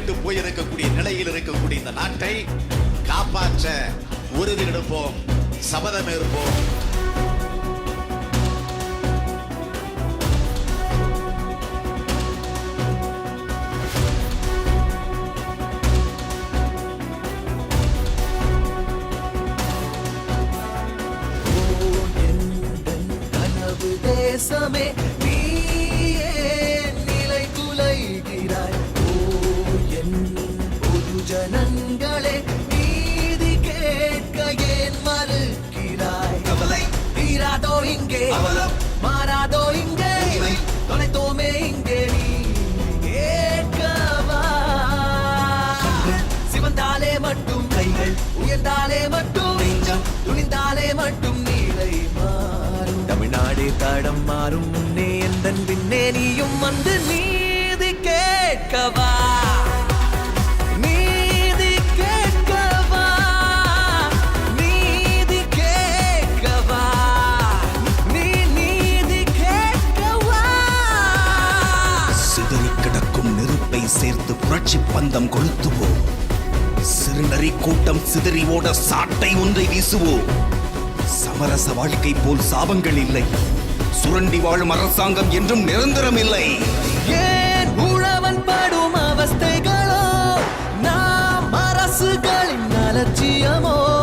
கேடு கெட்டு போயிருக்கக்கூடிய நிலையில் இருக்கக்கூடிய இந்த நாட்டை காப்பாற்ற உறுதி எடுப்போம் சபதம் இருப்போம் உயர்ந்தாலே மட்டும் நெஞ்சம் துணிந்தாலே மட்டும் நீலை மாறும். தமிழ்நாடு தடம் மாறும் முன்னே எந்த பின்னே நீயும் வந்து நீதி கேட்கவா? சேர்த்து புரட்சி பந்தம் கொளுத்துவோம். நரி கூட்டம் சிதறி ஓட சாட்டை ஒன்றை வீசுவோம் சமரச வாழ்க்கை போல் சாபங்கள் இல்லை. சுரண்டி வாழும் அரசாங்கம் என்றும் நிரந்தரம் இல்லை. ஏன் உழவன் படும் அவஸ்தைகளோ? நாம் அரசுகளின் அலட்சியமோ?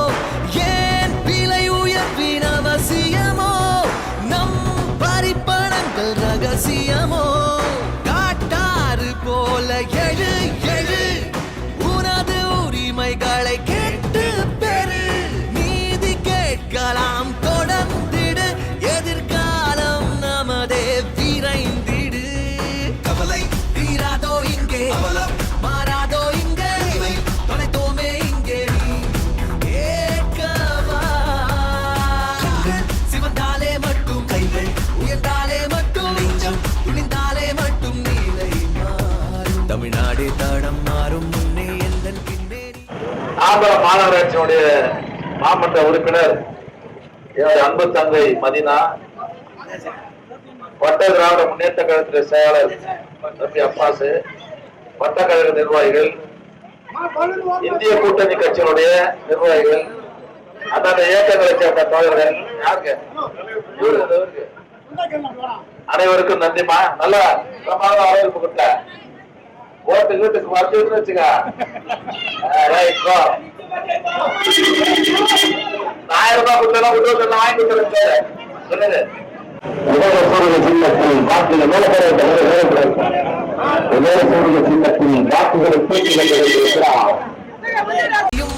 தாம்பரம் மாநகராட்சியினுடைய மாமன்ற உறுப்பினர் என்னுடைய அன்பு தங்கை மதினா வட்ட திராவிட முன்னேற்ற கழகத்துடைய செயலாளர் தம்பி அப்பாசு வட்டக்கழக நிர்வாகிகள் இந்திய கூட்டணி கட்சியினுடைய நிர்வாகிகள் அந்தந்த இயக்கங்களை சேர்ந்த தோழர்கள் யாருக்கு? அனைவருக்கும் நன்றிமா நல்லா பிரமாதம் வரவேற்பு கொடுத்த ஓட்டு வீட்டுக்கு வரச்சுன்னு வச்சுக்க. ரைட் கோ ஆயிரம் ரூபாய் கொடுத்தா விட்டு வாங்கி கொடுத்துருங்க சொல்லுங்க.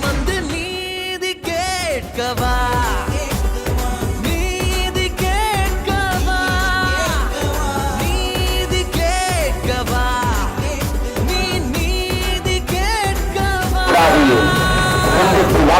வந்து நீதி கேட்கவா?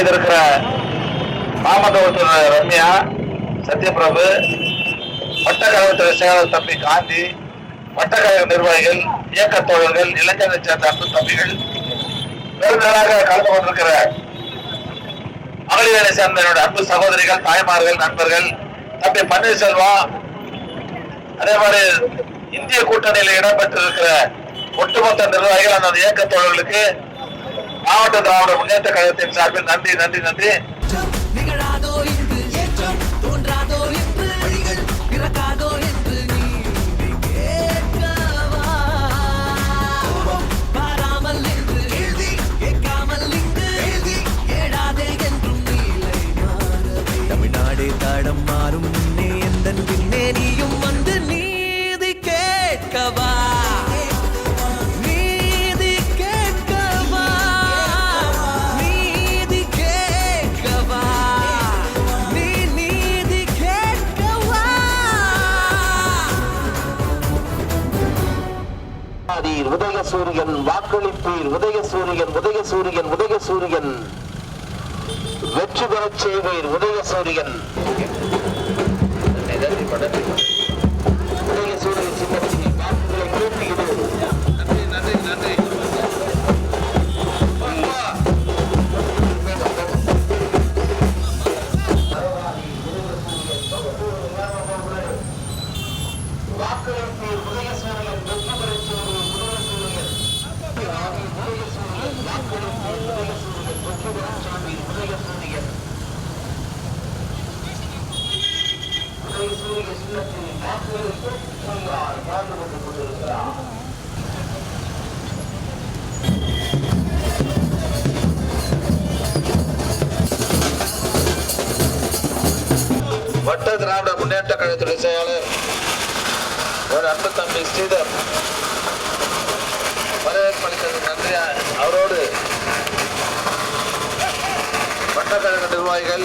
செய்திருக்கிற மாமன்ற ரம்யா சத்யபிரபு வட்டக்கழகத்துறை செயலாளர் தம்பி காந்தி வட்டக்கழக நிர்வாகிகள் இயக்க தோழர்கள் இளைஞரை சேர்ந்த அன்பு தம்பிகள் பெருந்தளாக கலந்து கொண்டிருக்கிற மகளிரை சேர்ந்த என்னுடைய அன்பு சகோதரிகள் தாய்மார்கள் நண்பர்கள் தம்பி பன்னீர்செல்வம் அதே மாதிரி இந்திய கூட்டணியில் இடம்பெற்றிருக்கிற ஒட்டுமொத்த நிர்வாகிகள் அந்த இயக்க தோழர்களுக்கு மாவட்ட திராவிட முன்னேற்ற கழகத்தின் சார்பில் நன்றி நன்றி நன்றி. தமிழ்நாடு தடம் மாறும் முன்னே எந்தன் பின்னே நீயும் சூரியன் வாக்களிப்பீர். உதய சூரியன் உதய சூரியன் உதய சூரியன். வெற்றி பெறச் செய்வீர் உதய சூரியன். உதய வாக்குகளை கூட்டியிடு வாக்குகளை கொண்டு கொண்டிருக்கிறார் வட்ட திராவிட முன்னேற்ற கழகத்துடைய செயலாளர் ஒரு அன்பு தம்பி ஸ்ரீதர். வரவேற்பு அளித்தது நன்றி. அவரோடு வட்டக்கழக நிர்வாகிகள்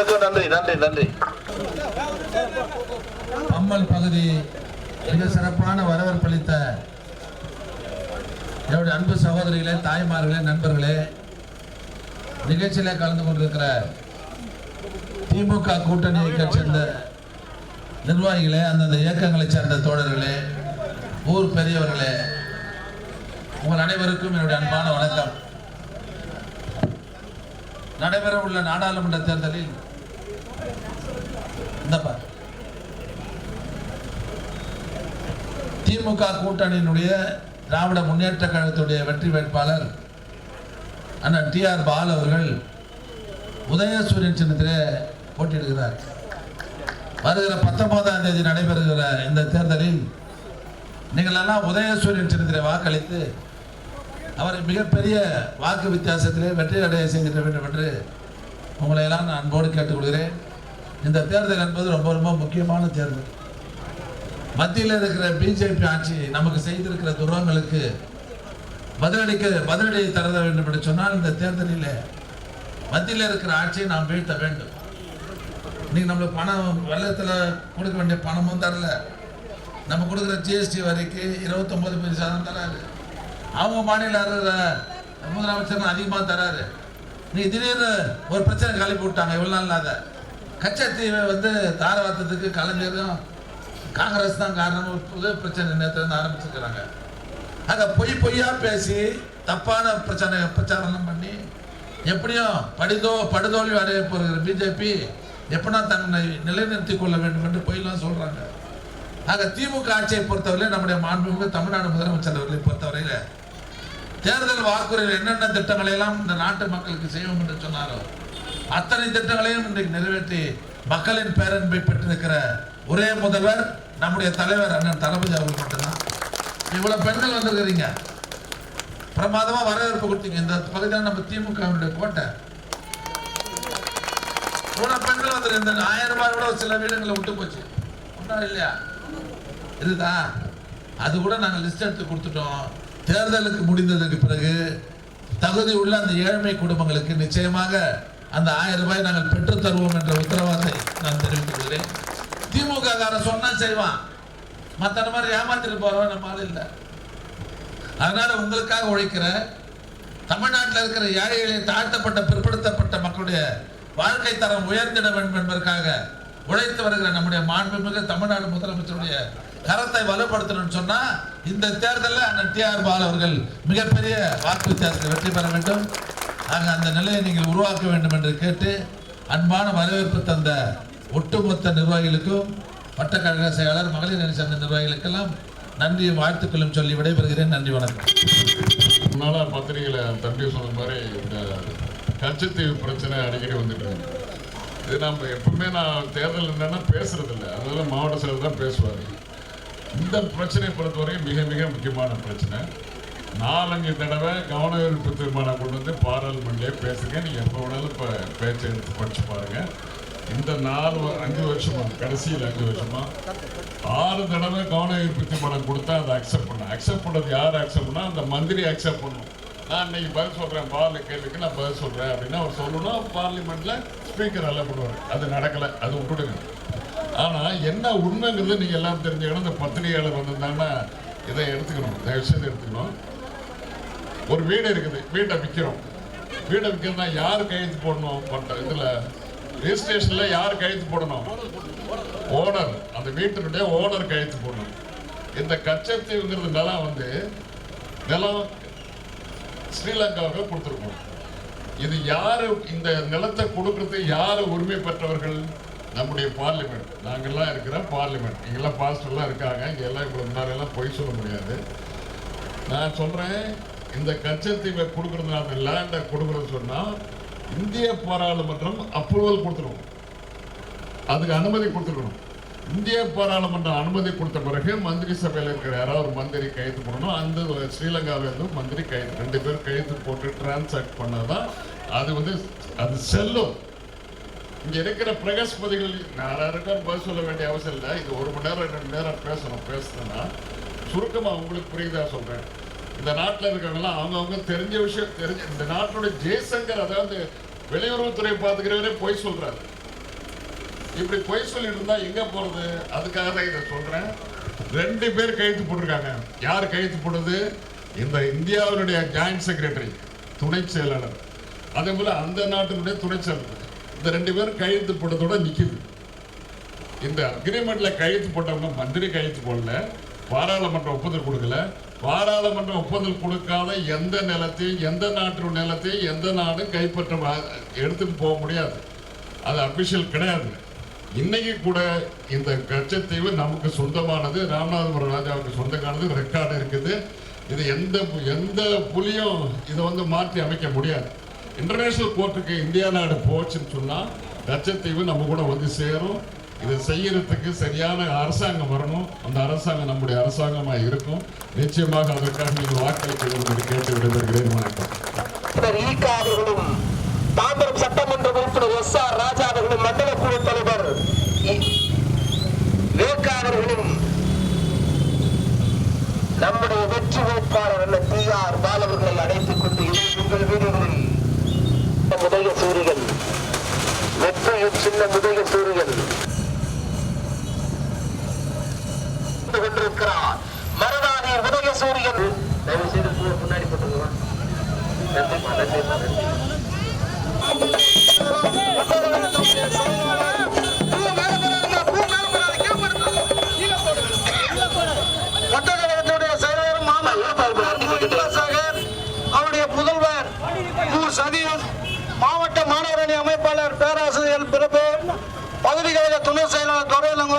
அனைவருக்கும் நன்றி நன்றி நன்றி. அம்மல் பகுதி மிக சிறப்பான வரவேற்பளித்த என்னுடைய அன்பு சகோதரிகளே தாய்மார்களே நண்பர்களே நிகழ்ச்சியில கலந்து கொண்டிருக்கிற திமுக கூட்டணியை சேர்ந்த நிர்வாகிகளே அந்தந்த இயக்கங்களை சேர்ந்த தோழர்களே ஊர் பெரியவர்களே உங்கள் அனைவருக்கும் என்னுடைய அன்பான வணக்கம். நடைபெற உள்ள நாடாளுமன்ற தேர்தலில் இந்தப்பா. திமுக கூட்டணியினுடைய திராவிட முன்னேற்ற கழகத்துடைய வெற்றி வேட்பாளர் அண்ணன் டி ஆர் பால் அவர்கள் உதயசூரியன் சின்னத்திலே போட்டியிடுகிறார். வருகிற பத்தொன்பதாம் தேதி நடைபெறுகிற இந்த தேர்தலில் நீங்கள் எல்லாம் உதயசூரியன் சின்னத்திலே வாக்களித்து அவரை மிகப்பெரிய வாக்கு வித்தியாசத்திலே வெற்றி அடைய செய்திட வேண்டும் என்று உங்களை எல்லாம் நான் அன்போடு கேட்டுக்கொள்கிறேன். இந்த தேர்தல் என்பது ரொம்ப ரொம்ப முக்கியமான தேர்தல் மத்தியில் இருக்கிற பிஜேபி ஆட்சி நமக்கு செய்திருக்கிற துரோகங்களுக்கு பதிலளிக்க பதிலடி தர வேண்டும் என்று சொன்னால் இந்த தேர்தலில் மத்தியில் இருக்கிற ஆட்சியை நாம் வீழ்த்த வேண்டும். இன்னைக்கு நம்மளுக்கு பணம் வெள்ளத்தில் கொடுக்க வேண்டிய பணமும் தரல. நம்ம கொடுக்குற ஜிஎஸ்டி வரிக்கு இருபத்தொம்பது பைசா தான் தராரு. அவங்க மாநில முதலமைச்சர் அதிகமாக தராரு. நீ திடீர்னு ஒரு பிரச்சனை கழிப்பு விட்டாங்க இவ்வளோ நாள் அதை கச்சத்தீவை வந்து தாரவாத்தத்துக்கு கலைஞரும் காங்கிரஸ் தான் காரணம். புது பிரச்சனை நேற்று ஆரம்பிச்சிருக்கிறாங்க. அதை பொய் பொய்யா பேசி தப்பான பிரச்சனை பிரச்சாரம் பண்ணி எப்படியும் படிதோ படுதோல்வி அடைய போகிற பிஜேபி எப்படின்னா தன்னை நிலைநிறுத்திக் கொள்ள வேண்டும் என்று பொய்லாம் சொல்கிறாங்க ஆக திமுக ஆட்சியை பொறுத்தவரையில் நம்முடைய மாண்புமிகு தமிழ்நாடு முதலமைச்சர் அவர்களை பொறுத்தவரையில தேர்தல் வாக்குறுதியில் என்னென்ன திட்டங்களை எல்லாம் இந்த நாட்டு மக்களுக்கு செய்வோம் என்று சொன்னாரோ அத்தனை திட்டங்களையும் இன்றைக்கு நிறைவேற்றி மக்களின் பேரன்பை பெற்றிருக்கிற ஒரே முதல்வர் நம்முடைய தலைவர் அண்ணன் தளபதி அவர்கள் மட்டும்தான். இவ்வளவு பெண்கள் வந்திருக்கிறீங்க. பிரமாதமா வரவேற்பு கொடுத்தீங்க. இந்த பகுதியில் நம்ம திமுகவினுடைய கோட்டை. இவ்வளவு பெண்கள் வந்து இந்த ஆயிரம் ரூபாய் கூட சில வீடுகளை விட்டு போச்சு. ஒன்றும் இல்லையா? இதுதா அது கூட நாங்கள் லிஸ்ட் எடுத்து கொடுத்துட்டோம். தேர்தலுக்கு முடிந்ததற்கு பிறகு தகுதி உள்ள அந்த ஏழ்மை குடும்பங்களுக்கு நிச்சயமாக அந்த ஆயிரம் ரூபாய் நாங்கள் பெற்றுத் தருவோம் என்ற உத்தரவாதத்தை நான் தெரிவித்துக் கொள்கிறேன். திமுக காரன் சொன்னா செய்வான். மற்ற மாதிரி ஏமாத்திட்டு போறவன் நம்ம ஆள் இல்லை. அதனால உங்களுக்காக உழைக்கிற தமிழ்நாட்டில் இருக்கிற ஏழைகளை தாழ்த்தப்பட்ட பிற்படுத்தப்பட்ட மக்களுடைய வாழ்க்கை தரம் உயர்ந்திட வேண்டும் என்பதற்காக உழைத்து வருகிற நம்முடைய மாண்புமிகு தமிழ்நாடு முதலமைச்சருடைய கரத்தை வலுப்படுத்தணும்னு சொன்னா இந்த தேர்தலில் அண்ணன் டி ஆர் பால் அவர்கள் மிகப்பெரிய வாக்கு வித்தியாசத்தில் வெற்றி பெற வேண்டும். ஆக அந்த நிலையை நீங்கள் உருவாக்க வேண்டும் என்று கேட்டு அன்பான வரவேற்பு தந்த ஒட்டுமொத்த நிர்வாகிகளுக்கும் வட்டக்கழக செயலாளர் மகளிர் அணி சேர்ந்த நிர்வாகிகளுக்கெல்லாம் நன்றி வாழ்த்துக்களும் சொல்லி விடைபெறுகிறேன். நன்றி வணக்கம். முன்னால பத்திரிகையில் தம்பி சொன்ன மாதிரி இந்த கச்சத்தீவு பிரச்சனை அடிக்கடி வந்துட்டு இருக்கு. இது நம்ம எப்பவுமே நான் தேர்தல் என்னன்னா பேசுறதில்ல அதனால மாவட்ட செயலர் தான் பேசுவார். இந்த பிரச்சனையை பொறுத்தவரைக்கும் மிக மிக முக்கியமான பிரச்சனை. நாலஞ்சு தடவை கவன ஈர்ப்பு தீர்மானம் கொண்டு வந்து பாராளுமன்றே பேசுங்க. நீங்கள் எப்போ வேணாலும் இப்போ பேச்சை எடுத்து படிச்சு பாருங்க. இந்த நாலு அஞ்சு வருஷமா கடைசியில் அஞ்சு வருஷமா ஆறு தடவை கவன ஈர்ப்பு தீர்மானம் கொடுத்தா அதை அக்செப்ட் பண்ண. அக்செப்ட் பண்ணது யார் அக்செப்ட் பண்ணால் அந்த மந்திரி அக்செப்ட் பண்ணும். நான் இன்னைக்கு பதில் சொல்கிறேன் பால் கேள்விக்கு நான் பதில் சொல்கிறேன் அப்படின்னு அவர் சொல்லணும் பார்லிமெண்ட்டில் ஸ்பீக்கர் அல்ல பண்ணுவார் அது நடக்கலை அது விட்டுடுங்க. ஆனால் என்ன உண்மைங்கிறது நீங்கள் எல்லாம் தெரிஞ்சுக்கணும். இந்த பத்திரிகையாளர் வந்திருந்தாங்கன்னா இதை எடுத்துக்கணும். தயவுசெய்து எடுத்துக்கணும். ஒரு வீடு இருக்குது. வீட்டை விற்கிறோம் வீடை விற்கிறதுனா யார் கையெழுத்து போடணும்? பட்ட இதுல ரெஜிஸ்ட்ரேஷன்ல யார் கையெழுத்து போடணும்? ஓனர் அந்த வீட்டினுடைய ஓனர் கையெழுத்து போடணும். இந்த கச்சத்தீவுங்கிறது நிலம் வந்து நிலம் ஸ்ரீலங்காவுக்கு கொடுத்துருக்கோம். இது யாரு இந்த நிலத்தை கொடுக்கறது யாரு உரிமை பெற்றவர்கள்? நம்முடைய பார்லிமெண்ட் நாங்கெல்லாம் இருக்கிற பார்லிமெண்ட் இங்கெல்லாம் பாஸ்டர்லாம் இருக்காங்க. இங்க எல்லாம் இவ்வளோ முன்னாடி எல்லாம் பொய் சொல்ல முடியாது. நான் சொல்கிறேன் இந்த கச்சத்தீவை கொடுக்கறதுனால அந்த லேண்டை கொடுக்கறது சொன்னால் இந்திய பாராளுமன்றம் அப்ரூவல் கொடுத்துருவோம் அதுக்கு அனுமதி கொடுத்துருக்கணும். இந்திய பாராளுமன்றம் அனுமதி கொடுத்த பிறகு மந்திரி சபையில் இருக்கிற யாராவது ஒரு மந்திரி கைத்து போடணும் அந்த ஸ்ரீலங்காவிலிருந்து மந்திரி கைத்து ரெண்டு பேரும் கைத்து போட்டு டிரான்சாக்ட் பண்ணாதான் அது வந்து அது செல்லும். இங்கே இருக்கிற பிரகஸ்பதிகள் யாராருக்கும் பதில் சொல்ல வேண்டிய அவசியம் இல்லை. இது ஒரு மணி நேரம் ரெண்டு மணி நேரம் பேசணும். பேசுனா சுருக்கமாக உங்களுக்கு புரியுதா சொல்கிறேன் இந்த நாட்டில் இருக்கவங்கலாம் அவங்கவுங்க தெரிஞ்ச விஷயம் தெரிஞ்ச இந்த நாட்டோட ஜெய்சங்கர் அதாவது வெளியுறவுத்துறை பார்த்துக்கிறவரே பொய் சொல்கிறாரு இப்படி பொய் சொல்லிட்டு இருந்தால் எங்க போறது? அதுக்காக தான் இதை சொல்றேன். ரெண்டு பேர் கைத்து போட்டிருக்காங்க. யார் கைத்து போடுறது இந்த இந்தியாவினுடைய ஜாயிண்ட் செக்ரட்டரி துணை செயலாளர். அதே போல அந்த நாட்டினுடைய துணை செயலாளர். இந்த ரெண்டு பேரும் கையெழுத்து போட்டதோட நிக்குது. இந்த அக்ரிமெண்ட்ல கையெழுத்து போட்டவங்க மந்திரி கையெழுத்து போடல. பாராளுமன்ற ஒப்புதல் கொடுக்கல. பாராளுமன்ற ஒப்புதல் கொடுக்காத எந்த நிலத்தையும் எந்த நாட்டு நிலத்தையும் எந்த நாடும் கைப்பற்ற எடுத்துட்டு போக முடியாது. அது அபிஷியல் கிடையாது. இன்னைக்கு கூட இந்த கச்சத்தீவு நமக்கு சொந்தமானது. ராமநாதபுரம் ராஜாவுக்கு சொந்தமானது ரெக்கார்டு இருக்குது. இது எந்த பு- எந்த புலியும் இதை வந்து மாற்றி அமைக்க முடியாது. இன்டர்நேஷனல் கோர்ட்டுக்கு இந்தியா நாடு போச்சுன்னு சொன்னால் கச்சத்தீவு நம்ம கூட வந்து சேரும். இதை செய்யறதுக்கு சரியான அரசாங்கம் வரணும். அந்த அரசாங்கம் நம்முடைய அரசாங்கமா இருக்கும். நிச்சயமாக அதற்காக நீங்கள் வாக்களிக்க வேண்டும் என்று கேட்டு விடைபெறுகிறேன். வணக்கம். தாம்பரம் சட்டமன்ற உறுப்பினர் எஸ் ஆர் ராஜா அவர்களும் மண்டல குழு தலைவர். இ- அவர்களும் நம்முடைய வெற்றி வேட்பாளர் அல்ல டி ஆர் பாலவர்கள் அழைத்துக் கொண்டு உங்கள் வீடுகளில் முதலிய சூரியன் வெற்றியும் சின்ன முதலிய சூரியன் கொண்டிருக்கிறார். மருதானி உதய சூரியன் தயவு செய்து முன்னாடி போட்டுருங்க அவருடைய புதல்வர் சதீஷ் மாவட்ட மாணவரணி அமைப்பாளர் பேராசிரியர் பிரபு பகுதி கழக துணை செயலாளர் துறையிலங்க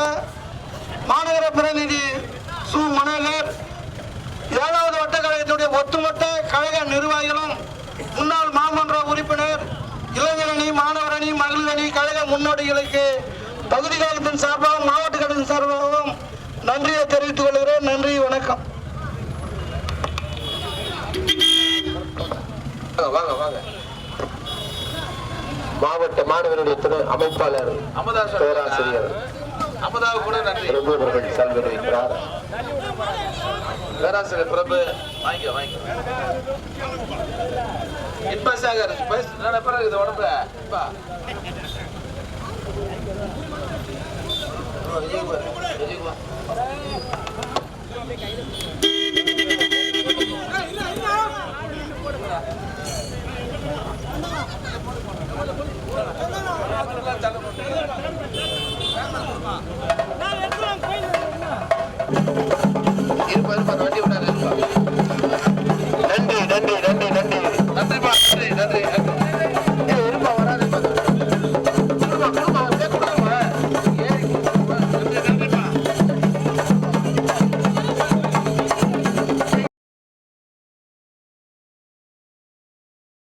மாநகர பிரதிநிதி சு. மனோகர். ஏழாவது வட்ட கழகத்துடைய ஒட்டுமொத்த கழக நிர்வாகிகளும் முன்னாள் மாமன்ற உறுப்பினர் இளைஞரணி மாணவரணி மகளிரணி கழக முன்னோடிகளுக்கு பகுதி கழகத்தின் சார்பாகவும் மாவட்ட கழகத்தின் சார்பாகவும் நன்றியை தெரிவித்துக் கொள்கிறேன். நன்றி வணக்கம். வாங்க வாங்க மாவட்ட மாணவருடைய துணை அமைப்பாளர் பேராசிரியர். அமதாவு கூட நன்றி. பிரபு அவர்கள் வைக்கிறார் பேராசிரியர் பிரபு வாங்கிக்க வாங்கிக்க. இன்பசாகர் பெஸ்ட் நினைப்பா இது உடம்புல? இப்பா. விஜயகுமார் விஜயகுமார்